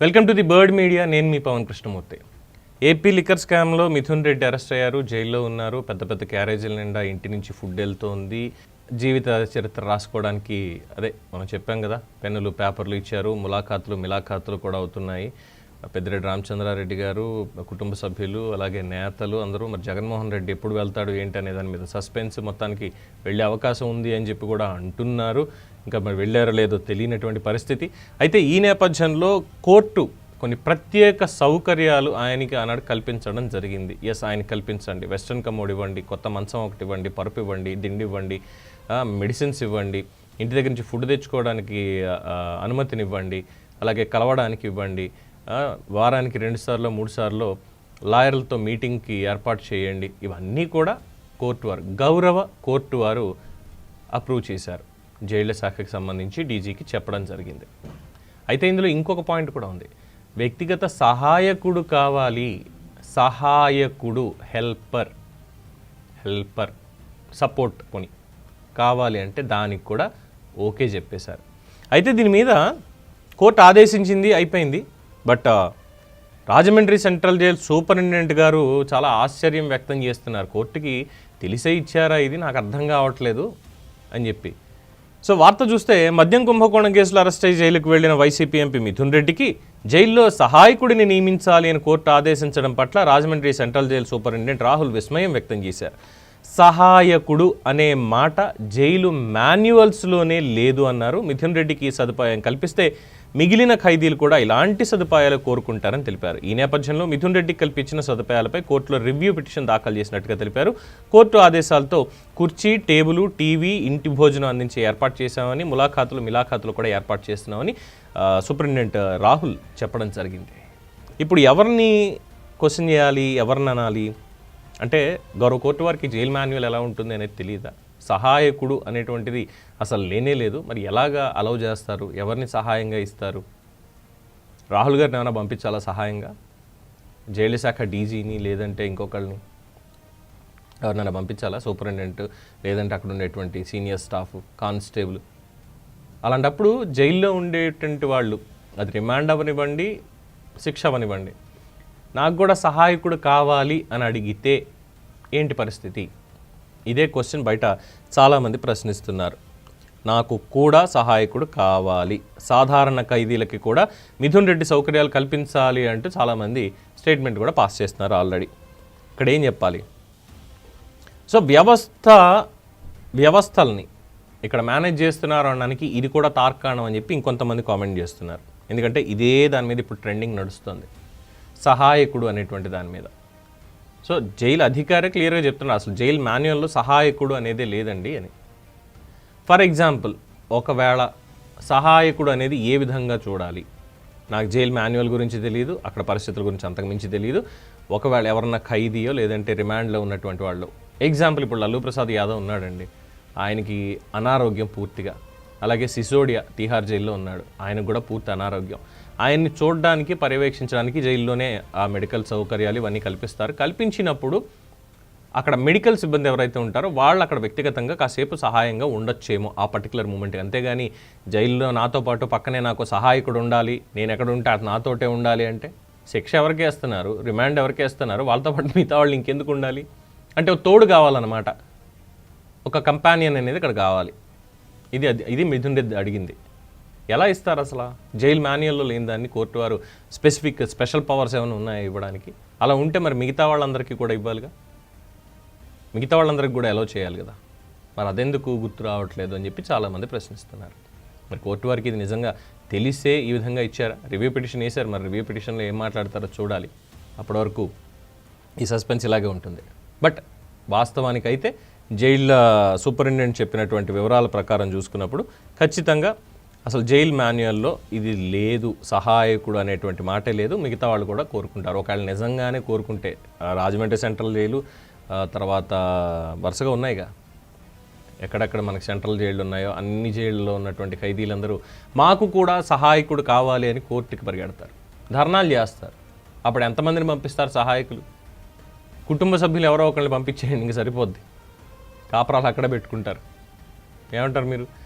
Welcome to the bird media. నేను మీ Pavan Krishnamurthy. AP liquor స్కామ్లో మిథున్ రెడ్డి అరెస్ట్ అయ్యారు. జైల్లో ఉన్నారు. పెద్ద పెద్ద క్యారేజీల నిండా ఇంటి నుంచి ఫుడ్ వెళ్తోంది. జీవిత చరిత్ర రాసుకోవడానికి అదే మనం చెప్పాం కదా పెన్నులు పేపర్లు ఇచ్చారు. ములాఖాతులు మిలాఖాతులు కూడా అవుతున్నాయి. పెద్దిరెడ్డి రామచంద్రారెడ్డి గారు కుటుంబ సభ్యులు అలాగే నేతలు అందరూ మరి జగన్మోహన్ రెడ్డి ఎప్పుడు వెళ్తాడు ఏంటి అనే దాని మీద సస్పెన్స్ మొత్తానికి వెళ్ళే అవకాశం ఉంది అని చెప్పి కూడా అంటున్నారు. ఇంకా మరి వెళ్ళారో లేదో తెలియనటువంటి పరిస్థితి. అయితే ఈ నేపథ్యంలో కోర్టు కొన్ని ప్రత్యేక సౌకర్యాలు ఆయనకి ఆనాడు కల్పించడం జరిగింది. ఎస్ ఆయన కల్పించండి. వెస్ట్రన్ కమోడ్ ఇవ్వండి కొత్త మంచం ఒకటి ఇవ్వండి పరుపు ఇవ్వండి దిండి ఇవ్వండి మెడిసిన్స్ ఇవ్వండి ఇంటి దగ్గర నుంచి ఫుడ్ తెచ్చుకోవడానికి అనుమతినివ్వండి అలాగే కలవడానికి ఇవ్వండి వారానికి రెండు సార్లు మూడు సార్లు లాయర్లతో మీటింగ్కి ఏర్పాటు చేయండి. ఇవన్నీ కూడా కోర్టు వారు గౌరవ కోర్టు వారు అప్రూవ్ చేశారు. జైళ్ళ శాఖకి సంబంధించి డీజీకి చెప్పడం జరిగింది. అయితే ఇందులో ఇంకొక పాయింట్ కూడా ఉంది. వ్యక్తిగత సహాయకుడు కావాలి. సహాయకుడు హెల్పర్ హెల్పర్ సపోర్ట్ కొని కావాలి అంటే దానికి కూడా ఓకే చెప్పేశారు. అయితే దీని మీద కోర్టు ఆదేశించింది అయిపోయింది. But Rajahmundry central jail superintendent గారు చాలా ఆశ్చర్యం వ్యక్తం చేస్తున్నారు. కోర్టుకి తెలిసే ఇచ్చారా ఇది? నాకు అర్థం కావట్లేదు అని చెప్పి. సో వార్త చూస్తే మద్యం కుంభకోణం కేసులో అరెస్ట్ అయ్యి జైలుకు వెళ్ళిన వైసీపీ ఎంపీ మిథున్ రెడ్డికి జైల్లో సహాయకుడిని నియమించాలి అని కోర్టు ఆదేశించడం పట్ల Rajahmundry central jail superintendent Rahul విస్మయం వ్యక్తం చేశారు. సహాయకుడు అనే మాట జైలు మాన్యువల్స్లోనే లేదు అన్నారు. మిథున్ రెడ్డికి సదుపాయం కల్పిస్తే మిగిలిన ఖైదీలు కూడా ఇలాంటి సదుపాయాలు కోరుకుంటారని తెలిపారు. ఈ నేపథ్యంలో మిథున్ రెడ్డి కల్పించిన సదుపాయాలపై కోర్టులో రివ్యూ పిటిషన్ దాఖలు చేసినట్టుగా తెలిపారు. కోర్టు ఆదేశాలతో కుర్చీ టేబుల్ టీవీ ఇంటి భోజనం అందించే ఏర్పాటు చేశామని ములాఖాతులు మిలాఖాతులు కూడా ఏర్పాటు చేస్తున్నామని సూపరింటెండెంట్ రాహుల్ చెప్పడం జరిగింది. ఇప్పుడు ఎవరిని క్వశ్చన్ చేయాలి? ఎవరిని అనాలి? అంటే గౌరవ కోర్టు వారికి జైల్ మాన్యువల్ ఎలా ఉంటుంది అనేది తెలియదా సహాయకుడు అనేటువంటిది అసలు లేనే లేదు. మరి ఎలాగా అలౌ చేస్తారు? ఎవరిని సహాయంగా ఇస్తారు? రాహుల్ గారిని ఏమైనా పంపించాలా సహాయంగా? జైలు శాఖ డీజీని లేదంటే ఇంకొకళ్ళని ఎవరినైనా పంపించాలా? సూపరింటెండెంట్ లేదంటే అక్కడ ఉండేటువంటి సీనియర్ స్టాఫ్ కానిస్టేబుల్. అలాంటప్పుడు జైల్లో ఉండేటువంటి వాళ్ళు అది రిమాండ్ అవనివ్వండి శిక్ష అవనివ్వండి నాకు కూడా సహాయకుడు కావాలి అని అడిగితే ఏంటి పరిస్థితి? ఇదే క్వశ్చన్ బయట చాలామంది ప్రశ్నిస్తున్నారు. నాకు కూడా సహాయకుడు కావాలి. సాధారణ ఖైదీలకి కూడా మిథున్ రెడ్డి సౌకర్యాలు కల్పించాలి అంటూ చాలామంది స్టేట్మెంట్ కూడా పాస్ చేస్తున్నారు ఆల్రెడీ. ఇక్కడ ఏం చెప్పాలి? సో వ్యవస్థ వ్యవస్థల్ని ఇక్కడ మేనేజ్ చేస్తున్నారు అనడానికి ఇది కూడా తార్కాణం అని చెప్పి ఇంకొంతమంది కామెంట్ చేస్తున్నారు. ఎందుకంటే ఇదే దాని మీద ఇప్పుడు ట్రెండింగ్ నడుస్తుంది. సహాయకుడు అనేటువంటి దాని మీద. సో జైలు అధికారి క్లియర్గా చెప్తున్నారు అసలు జైలు మాన్యువల్లో సహాయకుడు అనేదే లేదండి అని. ఫర్ ఎగ్జాంపుల్ ఒకవేళ సహాయకుడు అనేది ఏ విధంగా చూడాలి? నాకు జైలు మాన్యువల్ గురించి తెలియదు అక్కడ పరిస్థితుల గురించి అంతకుమించి తెలియదు ఒకవేళ ఎవరన్నా ఖైదీయో లేదంటే రిమాండ్లో ఉన్నటువంటి వాళ్ళు. ఎగ్జాంపుల్ ఇప్పుడు లల్లు ప్రసాద్ యాదవ్ ఉన్నాడండి. ఆయనకి అనారోగ్యం పూర్తిగా. అలాగే సిసోడియా తీహార్ జైల్లో ఉన్నాడు. ఆయనకు కూడా పూర్తి అనారోగ్యం. ఆయన్ని చూడడానికి పర్యవేక్షించడానికి జైల్లోనే ఆ మెడికల్ సౌకర్యాలు ఇవన్నీ కల్పిస్తారు. కల్పించినప్పుడు అక్కడ మెడికల్ సిబ్బంది ఎవరైతే ఉంటారో వాళ్ళు అక్కడ వ్యక్తిగతంగా కాసేపు సహాయంగా ఉండొచ్చేమో ఆ పర్టికులర్ మూమెంట్ అంతేగాని జైల్లో నాతో పాటు పక్కనే నాకు సహాయకుడు ఉండాలి నేను ఎక్కడ ఉంటే అటు నాతోటే ఉండాలి అంటే శిక్ష ఎవరికి వేస్తున్నారు? రిమాండ్ ఎవరికి వేస్తున్నారు? వాళ్ళతో పాటు మిగతా వాళ్ళు ఇంకెందుకు ఉండాలి? అంటే ఒక తోడు కావాలన్నమాట. ఒక కంపానియన్ అనేది ఇక్కడ కావాలి. ఇది అది- ఇది మిథున్ రెడ్డి అడిగింది. ఎలా ఇస్తారు అసలు? జైలు మాన్యువల్లో లేని దాన్ని కోర్టు వారు స్పెసిఫిక్ స్పెషల్ పవర్స్ ఏమైనా ఉన్నాయా ఇవ్వడానికి? అలా ఉంటే మరి మిగతా వాళ్ళందరికీ కూడా ఇవ్వాలిగా? మిగతా వాళ్ళందరికీ కూడా అలో చేయాలి కదా? మరి అదెందుకు గుర్తు రావట్లేదు అని చెప్పి చాలామంది ప్రశ్నిస్తున్నారు. మరి కోర్టు వారికి ఇది నిజంగా తెలిసే ఈ విధంగా ఇచ్చారా? రివ్యూ పిటిషన్ వేశారు. మరి రివ్యూ పిటిషన్లో ఏం మాట్లాడతారో చూడాలి. అప్పటి వరకు ఈ సస్పెన్స్ ఇలాగే ఉంటుంది. బట్ వాస్తవానికి అయితే జైల్ సూపరింటెండెంట్ చెప్పినటువంటి వివరాల ప్రకారం చూసుకున్నప్పుడు ఖచ్చితంగా అసలు జైల్ మాన్యువల్లో ఇది లేదు సహాయకుడు అనేటువంటి మాటే లేదు మిగతా వాళ్ళు కూడా కోరుకుంటారు. ఒకవేళ నిజంగానే కోరుకుంటే రాజమండ్రి సెంట్రల్ జైలు తర్వాత వరుసగా ఉన్నాయిగా. ఎక్కడెక్కడ మనకు సెంట్రల్ జైళ్ళు ఉన్నాయో అన్ని జైళ్ళలో ఉన్నటువంటి ఖైదీలందరూ మాకు కూడా సహాయకుడు కావాలి అని కోర్టుకి పరిగెడతారు. ధర్నాలు చేస్తారు. అప్పుడు ఎంతమందిని పంపిస్తారు సహాయకులు? కుటుంబ సభ్యులు ఎవరో ఒకరిని పంపించేయండి ఇంక సరిపోద్ది. కాపురాలు అక్కడ పెట్టుకుంటారు. ఏమంటారు మీరు?